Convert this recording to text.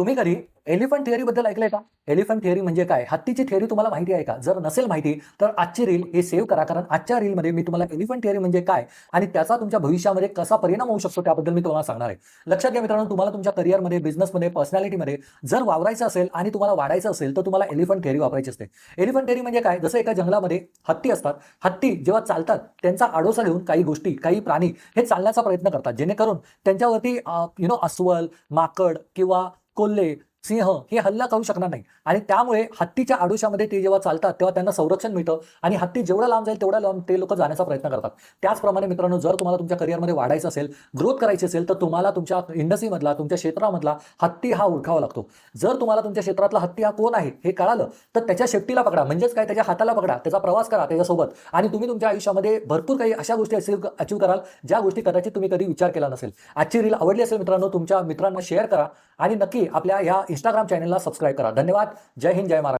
तुम्ही कधी elephant theory बद्दल ऐकलंय का? एलिफंट थिअरी म्हणजे काय? हत्तीची थिअरी तुम्हाला माहिती आहे का? जर नसेल माहिती तर आजची रील हे सेव्ह करा. कारण आजच्या रीलमध्ये मी तुम्हाला एलिफंट थिअरी म्हणजे काय? आणि त्याचा तुमच्या भविष्यामध्ये कसा परिणाम होऊ शकतो त्याबद्दल मी तुम्हाला सांगणार आहे. लक्षात घ्या मित्रांनो तुम्हाला तुमच्या करिअरमध्ये बिझनेसमध्ये पर्सनॅलिटीमध्ये जर वावरायचं असेल आणि तुम्हाला वाढायचं असेल तर तुम्हाला एलिफंट थिअरी वापरायची असते. एलिफंट थिअरी म्हणजे काय? जसं एका जंगलामध्ये हत्ती असतात. हत्ती जेव्हा चालतात त्यांचा आडोसा घेऊन काही गोष्टी काही प्राणी हे चालण्याचा प्रयत्न करतात. जेणेकरून त्यांच्यावरती यु नो अस्वल माकड किंवा করলে सिंह हे हल्ला करू शकणार नाही. आणि त्यामुळे हत्तीच्या आडोशामध्ये ते जेव्हा चालतात तेव्हा त्यांना संरक्षण मिळतं. आणि हत्ती जेवढा लांब जाईल तेवढा लांब ते लोक जाण्याचा प्रयत्न करतात. त्याचप्रमाणे मित्रांनो जर तुम्हाला तुमच्या करिअरमध्ये वाढायचं असेल ग्रोथ करायची असेल तर तुम्हाला तुमच्या इंडस्ट्रीमधला तुमच्या क्षेत्रामधला हत्ती हा ओळखावा लागतो. जर तुम्हाला तुमच्या क्षेत्रातला हत्ती हा कोण आहे हे कळालं तर त्याच्या शेपटीला पकडा. म्हणजेच काय? त्याच्या हाताला पकडा. त्याचा प्रवास करा त्याच्यासोबत. आणि तुम्ही तुमच्या आयुष्यामध्ये भरपूर काही अशा गोष्टी अचीव अचीव कराल ज्या गोष्टी कदाचित तुम्ही कधी विचार केला नसेल. आजची रील आवडली असेल मित्रांनो तुमच्या मित्रांना शेअर करा. आणि नक्की आपल्या ह्या इंस्टाग्राम चॅनलला सबस्क्राईब करा. धन्यवाद. जय हिंद जय महाराष्ट्र.